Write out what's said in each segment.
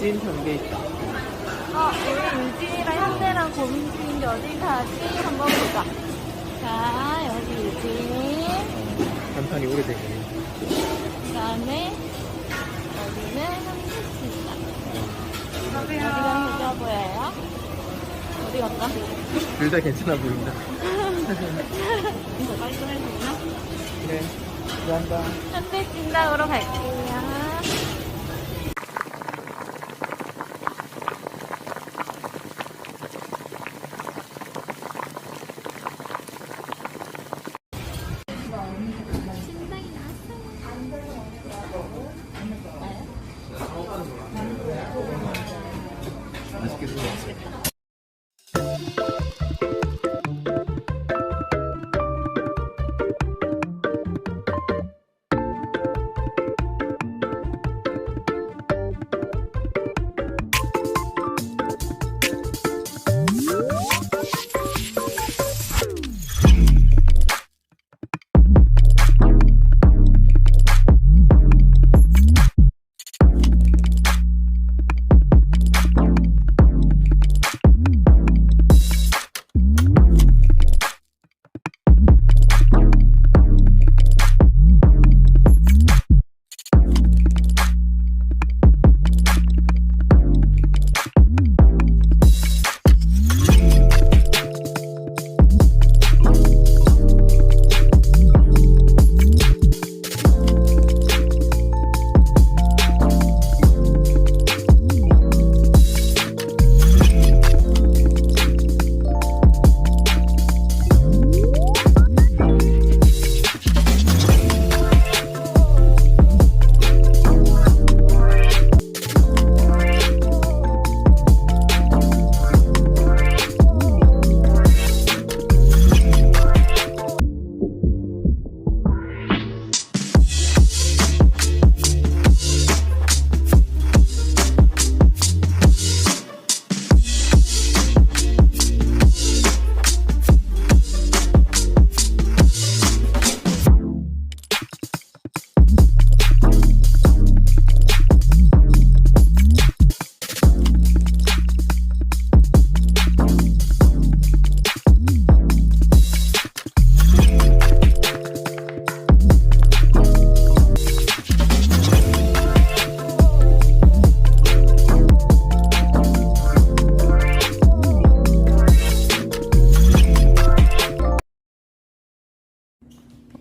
유진, 현대 있다. 어, 우리 유진이랑 현대랑 고민 중인데 어디 가지? 한번 보자. 자, 여기 유진. 간판이 오래되네. 그 다음에 여기는 현대입니다. 어디가 효자 보여요? 어디 갈까? 둘다 괜찮아 보인다. 이거 깔끔해 보이나? 그래. 감사합니다. 현대 찐닭으로 갈게요.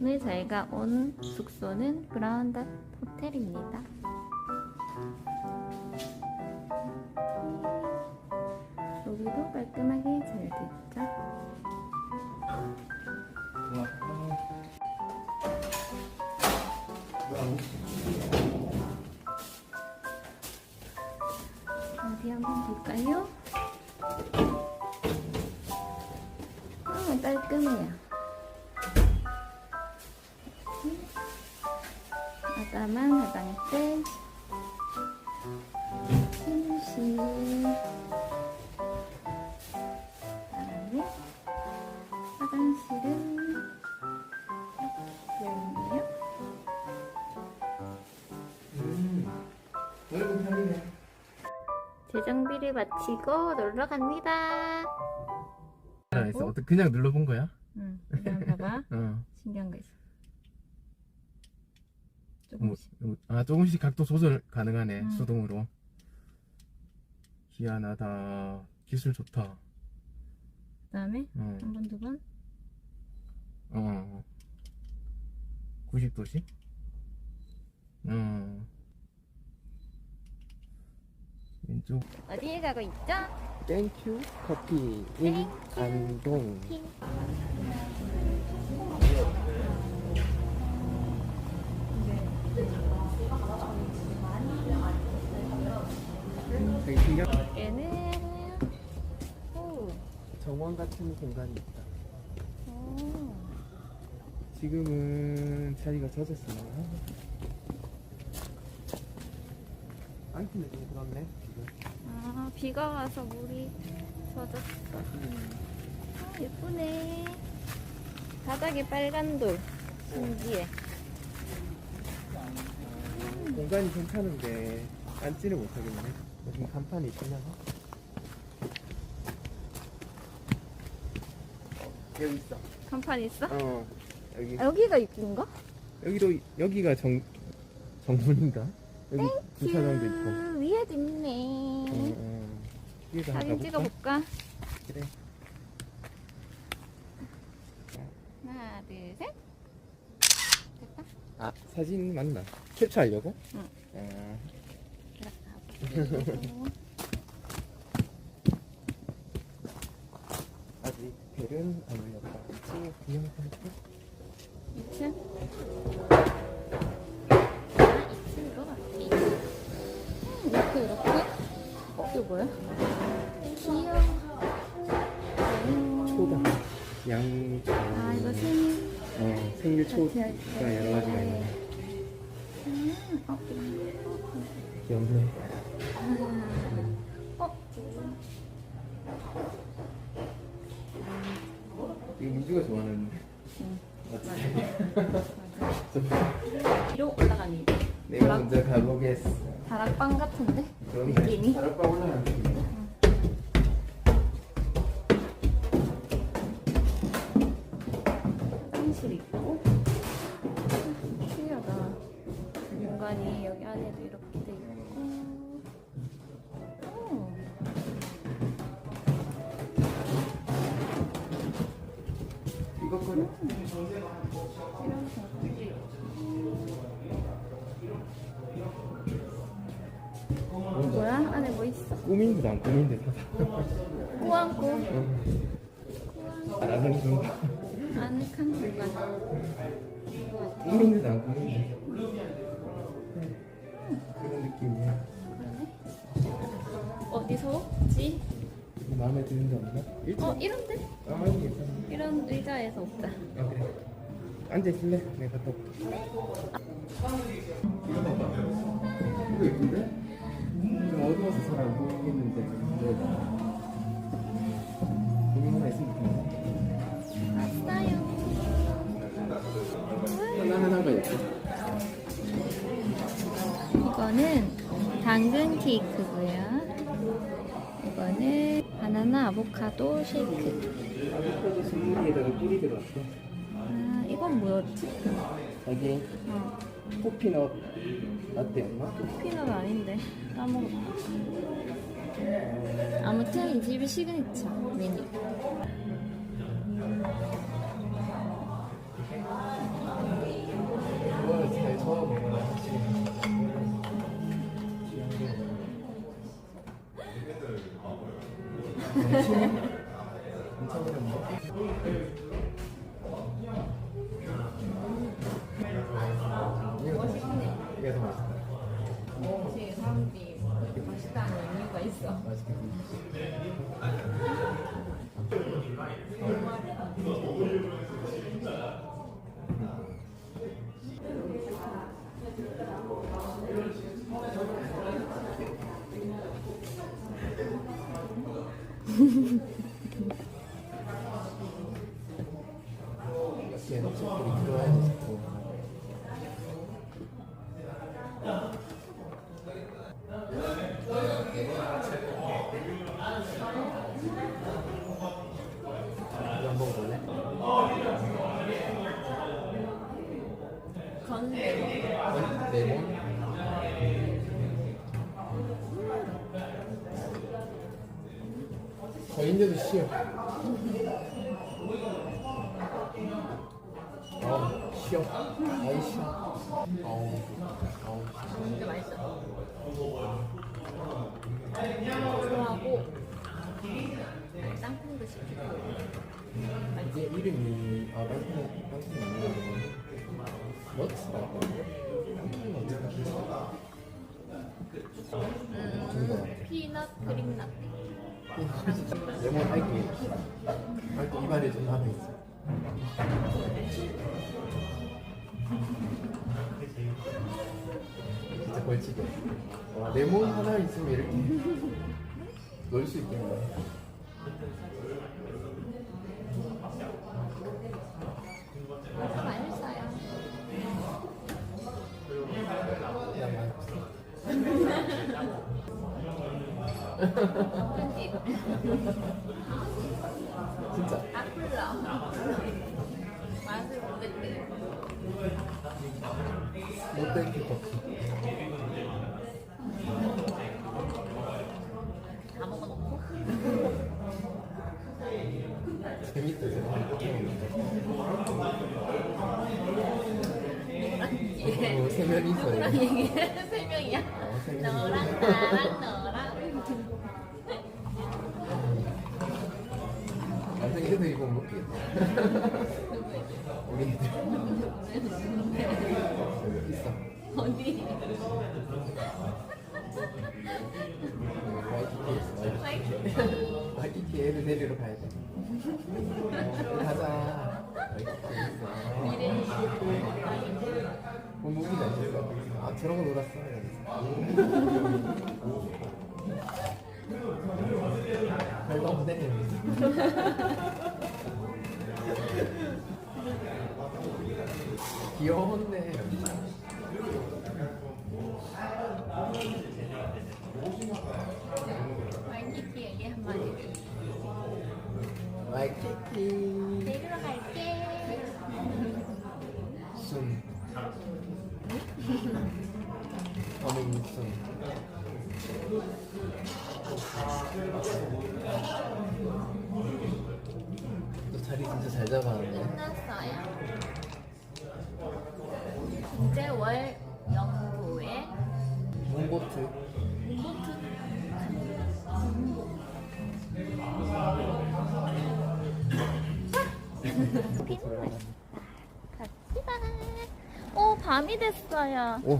오늘 저희가 온 숙소는 그라운드 호텔입니다. 여기도 깔끔하게 잘 됐죠? 어디 한번 볼까요? 아, 깔끔해요. 재정비를 마치고 놀러 갑니다 알았어. 어떻게 그냥 눌러본 거야? 응 그냥 봐봐 어. 신기한 거 있어 뭐, 조금씩 아 조금씩 각도 조절 가능하네 음. 수동으로. 희한하다. 기술 좋다. 그다음에 어. 한 번 두 번 어. 90도씩? 어. 왼쪽. 어디에 가고 있죠? 땡큐 커피 인 안동. 음, 되게 신기한 얘는 오, 정원 같은 공간이 있다. 오. 지금은 자리가 젖었어요. 안 근데 좀 그렇네 지금. 아, 비가 와서 물이 젖었어. 아, 예쁘네. 바닥에 빨간 돌. 신기해. 공간이 괜찮은데 앉지를 못하겠네. 여기 간판이 있으려나? 여기 있어. 간판 있어? 어 여기 아, 여기가 입구인가? 여기도 여기가 정 정문인가? 여기 주차장도 있고. 큐, 위에도 어, 있네. 어. 위에서 사진 가볼까? 찍어볼까? 그래. 하나, 둘, 셋. 됐다. 아 사진 맞나? 캡처하려고? 응. 아, 들어가고. 아직 별은 안 올렸다. 지금 구경 할까? 2층? 이렇게, 이렇게? 어, 이거 뭐야? 귀여워. 음. 초다. 양초. 아, 이거 생일. 어 생일 초가. 여러 가지가 있네. 음, 어, 귀엽네. 어, 이거 민주가 좋아하는. 응. 맞지? 같은데? 느낌이? 화장실 있고. 신기하다. 공간이 여기 안에도 이렇게 돼 있고. 오. 이거 거는 이런 공간 꾸민데 난 꾸민데 사다. 꾸안꾸. 나는 좀 아늑한 공간. 꾸민데 난 꾸민데. 그런 느낌이야. 어디서 지 마음에 드는 데 없나? 일단 어, 이런데? 아, 아니 괜찮아. 이런 의자에서 없다. 아 그래. 앉아 있을래? 내가 갔다 올게. 이거 봐봐. 이거 예쁜데? 좀 서잘안 보이겠는데. 뭐. 고민만 했으면 좋겠네. 왔어요. 하나는 한거 예뻐. 이거는 당근 케이크고요. 이거는 바나나 아보카도 쉐이크. 아보카도 스무디에다가 꿀이 들어왔어. 아, 이건 뭐였지? 여기 어, 코피넛 라떼였나? 피넛 아닌데. 까먹었다. 아무튼 이 집의 시그니처 메뉴. 이거는 확실히. 엄청 어렵네. 더 맛있다. 혹시 사람들이 맛있다는 이유가 있어? 맛있게 들어야 레몬? 저인데도 쉬어. 어, 쉬어. 아이 쉬어. 어우, 어우. 진짜 맛있어. 좋아하고 땅콩도 시키고. 이게 이름이 아 땅콩 아니라 너츠다. 땅콩이 어디가? 좋은 거 같아. 피넛 크림 라떼. 레몬 알기 알기 입안에 좀 남아 있어. 진짜 벌칙이야. 와 레몬 하나 있으면 이렇게 넣을 수 있겠네. 진짜. 아플라. 맛을 못했대. 못했기 커피. 어, 세 명이서 누구랑 얘기해? 세 명이야. 어, 세 명이. 너랑 나랑 너랑. 완전 애들 이거 못 먹겠다 우리 애들 있어 어디? 와이키키 와이키키 애들 데리러 가야 돼 어, 가자 공무기가 있어 아 저런 거 놀았어 별거 없네 귀여웠네 와이키키 얘기 한마디. 와이키키 데리러 갈게. 자리 진짜 잘 잡았네 끝났어요. 이제 월 연구에 몽보트 몽보트 같이 봐. 오 밤이 됐어요. 오,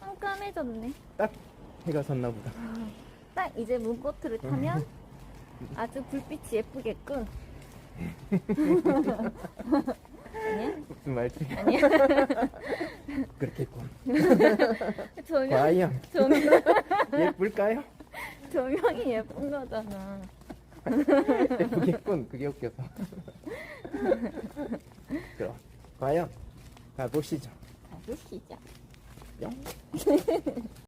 깜깜해졌네. 딱 해가 섰나 보다 딱 이제 문보트를 타면 아주 불빛이 예쁘겠군. 아니야? 무슨 말지? 아니야? 그렇겠군 조명, 과연 조명, 예쁠까요? 조명이 예쁜 거잖아. 예쁘겠군 그게 웃겨서 그럼 과연 가보시죠 가보시죠. 뿅